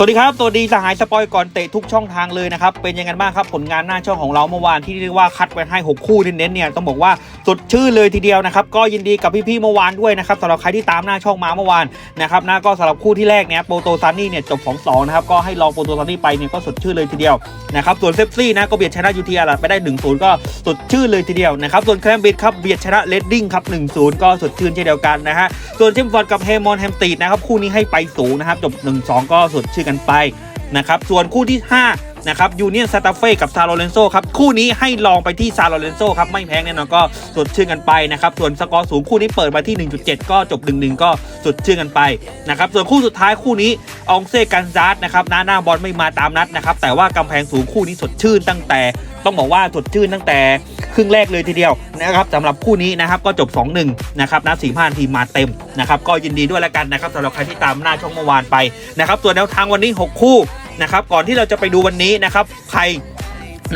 สวัสดีครับตัวดีสหายสปอยก่อนเตะทุกช่องทางเลยนะครับ เป็นยังไงบ้างครับ ผลงานหน้าช่องของเราเมื่อวานที่เรียกว่าคัดไว้ให้ 6 คู่เน้นๆเนี่ยต้องบอกว่าสดชื่นเลยทีเดียวนะครับ ก็ยินดีกับพี่ๆเมื่อวานด้วยนะครับสำหรับใครที่ตามหน้าช่องมาเมื่อวานนะครับนะก็สำหรับคู่ที่แรกเนี่ยโปรโตซานนี่เนี่ยจบ2-2นะครับก็ให้ลองโปรโตซานนี่ไปเนี่ยก็สดชื่นเลยทีเดียวนะครับส่วนเซฟซี่นะก็เบียดชนะยูทีอาร์ไปได้1-0ก็สดชื่นเลยทีเดียวนะครับส่วนแคลมบิดครับเบียดชนะเลดดิ้งครับ1-0ก็สดชื่นเช่นเดียวกันนะฮะส่วนเชมฟอร์ดกับเฮมอนแฮมตีดนะครับคู่นี้ให้ไปสูงนะครับจบ 1-2 ก็สดชื่นกันไปนะครับส่วนคู่ที่ 5 นะครับยูเนียนซาตาเฟ่กับซาโลเรนโซครับคู่นี้ให้ลองไปที่ซาโลเรนโซครับไม่แพงแน่นอนก็สดชื่นกันไปนะครับส่วนสกอร์สูงคู่นี้เปิดมาที่ 1.7 ก็จบ 1-1 ก็สดชื่นกันไปนะครับส่วนคู่สุดท้ายคู่นี้องเซกันซาร์ดนะครับหน้าหน้าบอลไม่มาตามนัดนะครับแต่ว่ากำแพงสูงคู่นี้สดชื่นตั้งแต่ต้องบอกว่าสดชื่นตั้งแต่ครึ่งแรกเลยทีเดียวนะครับสำหรับคู่นี้นะครับก็จบ 2-1 นะครับนะสี่ห้าทีมมาเต็มนะครับก็ยินดีด้วยแล้วกันนะครับสำหรับใครที่ตามหน้าช่องเมื่อวานไปนะครับส่วนแนวทางวันนี้ 6 คู่ นะครับก่อนที่เราจะไปดูวันนี้นะครับใคร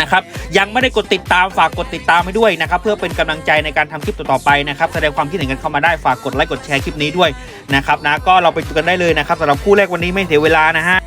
นะครับยังไม่ได้กดติดตามฝากกดติดตามให้ด้วยนะครับเพื่อเป็นกำลังใจในการทำคลิปต่อๆไปนะครับแสดงความคิดเห็นกันเข้ามาได้ฝากกดไลค์กดแชร์คลิปนี้ด้วยนะครับนะก็เราไปดูกันได้เลยนะครับสำหรับคู่แรกวันนี้ไม่เสียเวลานะฮะ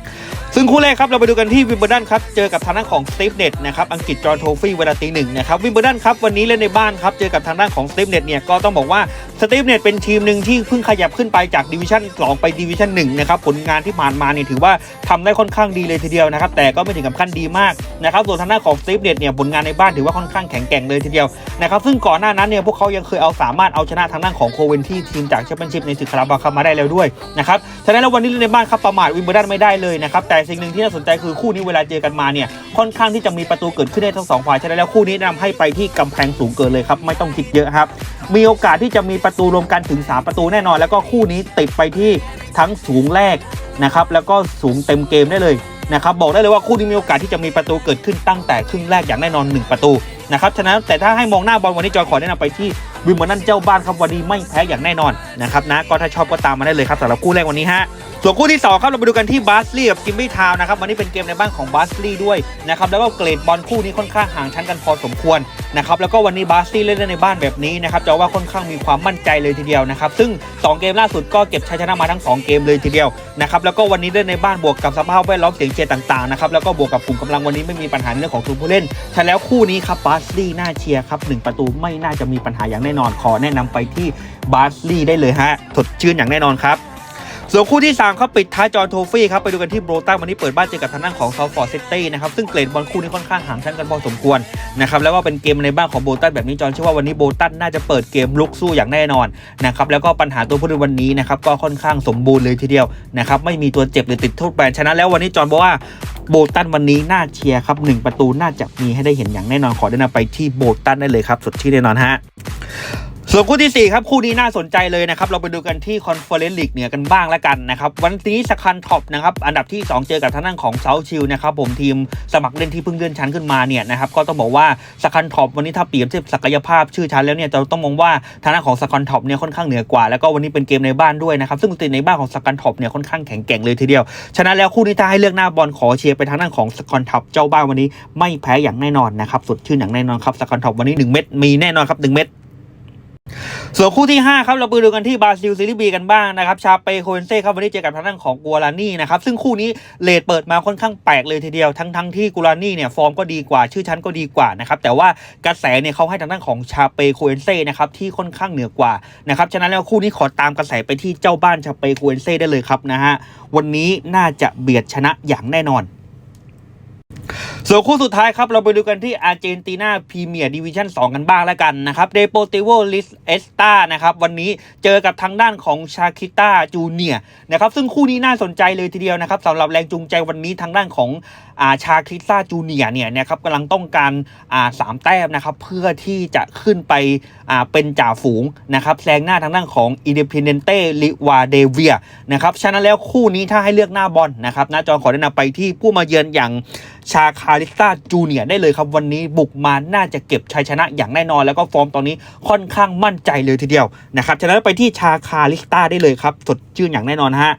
ซึ่งคู่แรกครับเราไปดูกันที่วิมเบิลดันครับเจอกับทางด้านของสตีฟเน็ตนะครับอังกฤษจอห์นโทฟี่เวลาตีหนึ่งนะครับวิมเบิลดันครับวันนี้เล่นในบ้านครับเจอกับทางด้านของสตีฟเน็ตเนี่ยก็ต้องบอกว่าสตีฟเน็ตเป็นทีมหนึ่งที่เพิ่งขยับขึ้นไปจากดิวิชั่น2ไปดิวิชั่น1นะครับผลงานที่ผ่านมาเนี่ยถือว่าทำได้ค่อนข้างดีเลยทีเดียวนะครับแต่ก็ไม่ถึงกับขั้นดีมากนะครับส่วนทางด้านของสตีฟเน็ตเนี่ยผลงานในบ้านถือว่าค่อนข้างแข็งแกร่งเลยทีเดียวนะครับซึ่งก่อนหน้านั้นเนี่ยพวกเขายังเคยเอาสามารถเอาชนะทางด้านของโคเวนที่ทีมจากแชมเปี้ยนชิพในศึกคาราบาคัพมาได้แล้วด้วยนะครับฉะนั้นแล้ววันนี้เล่นในบ้านครับประมาทวิมเบิลดันไม่ได้เลยนะครับแต่สิ่งหนึ่งที่น่าสนใจคือคู่นี้เวลาเจอกันมาเนี่ยค่อนข้างที่จะมีประตูเกิดขึ้นได้ทั้งสองฝ่ายฉะนั้นแล้วคู่นี้นะนำให้ไปที่กำแพงสูงเกินเลยครับไม่ต้องคิดเยอะครับมีโอกาสที่จะมีประตูรวมกันถึง 3 ประตูแน่นอน แล้วก็คู่นี้ติดไปที่ทั้งสูงแรกนะครับแล้วก็สูงเต็มเกมได้เลยนะครับบอกได้เลยว่าคู่นี้มีโอกาสที่จะมีประตูเกิดขึ้นตั้งแต่ครึ่งแรกอย่างแน่นอน 1 ประตูนะครับฉะนั้นแต่ถ้าให้มองหน้าบอลวันนี้จอยขอแนะนำไปที่วิมเบิลดันเจ้าบ้านครับวันนี้ไม่แพ้อย่างแน่นอนนะครับนะก็ถ้าชอบก็ตามมาได้เลยครับสำหรับคู่แรกวันนี้ฮะ ส่วนคู่ที่2ครับเราไปดูกันที่บาสลีย์กับกิมบี้ทาวนะครับวันนี้เป็นเกมในบ้านของบาสลีย์ด้วยนะครับแล้วก็เกรดบอลคู่นี้ค่อนข้างห่างชั้นกันพอสมควรนะครับแล้วก็วันนี้บาสลีย์เล่นในบ้านแบบนี้นะครับจะว่าค่อนข้างมีความมั่นใจเลยทีเดียวนะครับซึ่ง 2 เกมล่าสุดก็เก็บชัยชนะมาทั้ง 2 เกมเลยทีเดียวนะครับแล้วก็วันนี้เล่นในบ้านบวกกับสภาพแวดล้อมเสียงเชียร์ต่างๆนะครับแล้วก็บวกกับกลุ่มกำลังวันนี้ไม่มีปัญหาในเรื่องของทุนผู้เล่นฉะนั้แล้วคู่นี้ครับบาสลีย์น่าเชียร์ครับหประตูไม่น่าจะมีปัญหาอย่างแน่นอนขอแนะนำไปที่บาสลีย์ได้เลยฮะสดชื่นอย่างแน่นอนครับ ส่วนคู่ที่ 3 ครับปิดท้ายจอห์นโทฟี่ครับไปดูกันที่โบรตันวันนี้เปิดบ้านเจอกับทางด้านของซาฟอร์ดซิตี้นะครับซึ่งเกรดบอลคู่นี้ค่อนข้างห่างชั้นกันพอสมควรนะครับแล้วก็เป็นเกมในบ้านของโบรตันแบบนี้จอห์นเชื่อว่าวันนี้โบรตันน่าจะเปิดเกมลุกสู้อย่างแน่นอนนะครับแล้วก็ปัญหาตัวผู้เล่นวันนี้นะครับก็ค่อนข้างสมบูรณ์เลยทีเดียวนะครับไม่มีตัวเจ็บหรือติดโทษแบนชนะแล้ววันนี้จอห์นบอกว่าโบตันวันนี้น่าเชียร์ครับหนึ่งประตูน่าจะมีให้ได้เห็นอย่างแน่นอนขอแนะนำไปที่โบตันได้เลยครับสดชื่นแน่นอนฮะ ส่วนคู่ที่ 4 ครับ คู่นี้น่าสนใจเลยนะครับ เราไปดูกันที่คอนเฟอเรนซ์ลีกเหนือกันบ้างแล้วกันนะครับ วันนี้สคันท็อปนะครับ อันดับที่ 2 เจอกับทางด้านของเซาชิลนะครับ ผมทีมสมัครเล่นที่เพิ่งเลื่อนชั้นขึ้นมาเนี่ยนะครับ ก็ต้องบอกว่าสคันท็อปวันนี้ถ้าเปรียบเทียบศักยภาพชื่อชั้นแล้วเนี่ยจะต้องมองว่าทางด้านของสคันท็อปเนี่ยค่อนข้างเหนือกว่า แล้วก็วันนี้เป็นเกมในบ้านด้วยนะครับ ซึ่งติดในบ้านของสคันท็อปเนี่ยค่อนข้างแข็งแกร่งเลยทีเดียว ฉะนั้นแล้วคู่นี้ถ้าให้เลือกหน้าบอลขอเชียร์ไปทางด้านของสคันท็อปเจ้าบ้านวันนี้ไม่แพ้อย่างแน่นอนนะครับสดชื่นอย่างแน่นอนครับสคันท็อปวันนี้หนึ่งเม็ดมีแน่นอนครับหนึ่งเม็ด ส่วนคู่ที่ 5 ครับ เราไปดูกันที่บราซิลซีรีส์บีกันบ้างนะครับ ชาเปโคเอนเซ่ครับวันนี้เจอกับทางด้านของกัวลานี่นะครับ ซึ่งคู่นี้เลดเปิดมาค่อนข้างแปลกเลยทีเดียว ทั้งทั้งที่กัวลานี่เนี่ยฟอร์มก็ดีกว่าชื่อชั้นก็ดีกว่านะครับแต่ว่ากระแสเนี่ยเขาให้ทางด้านของชาเปโคเอนเซ่นะครับที่ค่อนข้างเหนือกว่านะครับฉะนั้นแล้วคู่นี้ขอตามกระแสไปที่เจ้าบ้านชาเปโคเอนเซ่ได้เลยครับนะฮะวันนี้น่าจะเบียดชนะอย่างแน่นอน ส่วนคู่สุดท้ายครับ เราไปดูกันที่อาร์เจนตินาพรีเมียร์ดิวิชั่น2 กันบ้างแล้วกันนะครับเดโปเตโวลิสเอสตานะครับ วันนี้เจอกับทางด้านของชาคิต้าจูเนียนะครับ ซึ่งคู่นี้น่าสนใจเลยทีเดียวนะครับสำหรับแรงจูงใจวันนี้ทางด้านของอาชาคิต้าจูเนียเนี่ยนะครับกำลังต้องการอ่าสามแต้มนะครับ เพื่อที่จะขึ้นไปอ่าเป็นจ่าฝูงนะครับแซงหน้าทางด้านของอินเด e เ d นเต้ลิวาเดเวียนะครับฉะนั้นแล้วคู่นี้ถ้าให้เลือกหน้าบอลนะครับหน้าจอขอแนะนำไปที่ผู้มาเยือนอย่าง ชาคาริสตาจูเนียได้เลยครับ วันนี้บุกมาน่าจะเก็บชัยชนะอย่างแน่นอน แล้วก็ฟอร์มตอนนี้ค่อนข้างมั่นใจเลยทีเดียวนะครับฉะนั้นไปที่ชาคาริสตาได้เลยครับสดชื่นอย่างแน่นอนฮะ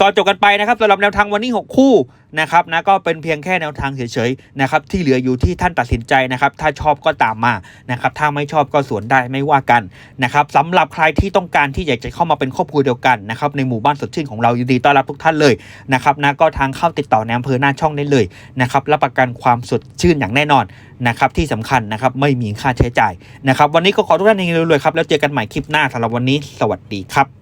ก็จบกันไปนะครับสำหรับแนวทางวันนี้ 6 คู่นะครับนะก็เป็นเพียงแค่แนวทางเฉยๆนะครับที่เหลืออยู่ที่ท่านตัดสินใจนะครับ ถ้าชอบก็ตามมานะครับถ้าไม่ชอบก็สวนได้ไม่ว่ากันนะครับสำหรับใครที่ต้องการที่อยากจะเข้ามาเป็นครอบครัวเดียวกันนะครับในหมู่บ้านสดชื่นของเรายินดีต้อนรับทุกท่านเลยนะครับนะก็ทางเข้าติดต่อในอำเภอหน้าช่องได้เลยนะครับรับประกันความสดชื่นอย่างแน่นอนนะครับที่สำคัญนะครับไม่มีค่าใช้จ่ายนะครับวันนี้ก็ขอทุกท่านเฮงๆรวยๆครับแล้วเจอกันใหม่คลิปหน้าสำหรับวันนี้ สวัสดีครับ